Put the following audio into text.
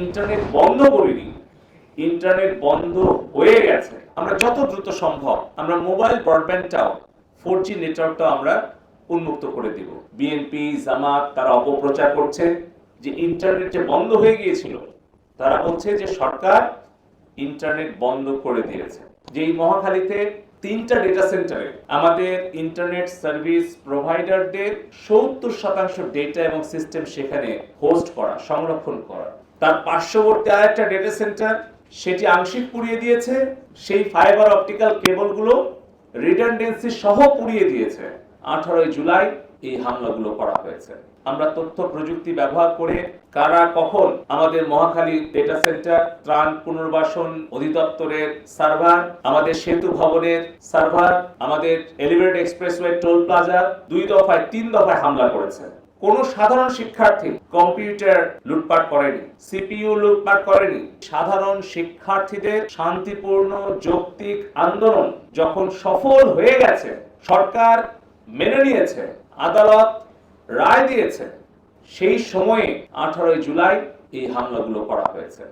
Internet বন্ধ করিনি internet বন্ধ হয়ে গেছে। আমরা যত দ্রুত সম্ভব আমরা মোবাইল ব্রডব্যান্ডটাও ফোর জি নেটওয়ার্কটাও আমরা উন্মুক্ত করে দিব। বিএনপি জামাত তারা অপপ্রচার করছে যে ইন্টারনেট যে বন্ধ হয়ে গিয়েছিল, তারা বলছে যে সরকার ইন্টারনেট বন্ধ করে দিয়েছে। যে এই মহাখালীতে তিনটা ডেটা সেন্টারে আমাদের ইন্টারনেট সার্ভিস প্রোভাইডারদের সত্তর শতাংশ ডেটা এবং সিস্টেম সেখানে হোস্ট করা, সংরক্ষণ করা। তার পার্শ্ববর্তী আরেকটা ডেটা সেন্টার সেটি আংশিক পুড়িয়ে দিয়েছে, সেই ফাইবার অপটিক্যাল কেবলগুলো রিডান্ডেন্সি সহ পুড়িয়ে দিয়েছে। আঠারোই জুলাই এই হামলাগুলো করা হয়েছে। আমরা তথ্য প্রযুক্তি ব্যবহার করে কারা কখন আমাদের মহাখালী ডেটা সেন্টার ত্রাণ পুনর্বাসন অধিদপ্তরের সার্ভার আমাদের সেতু ভবনের সার্ভার আমাদের এলিভেটেড এক্সপ্রেসওয়ে টোল প্লাজা দুই দফায়, তিন দফায় হামলা করেছে। কোন সাধারণ শিক্ষার্থী কম্পিউটার লুটপাট করেনি, সিপিইউ লুটপাট করেনি। সাধারণ শিক্ষার্থীদের শান্তিপূর্ণ যৌক্তিক আন্দোলন যখন সফল হয়ে গেছে, সরকার মেনে নিয়েছে, আদালত রায় দিয়েছে, সেই সময়ে আঠারোই জুলাই এই হামলাগুলো করা হয়েছে।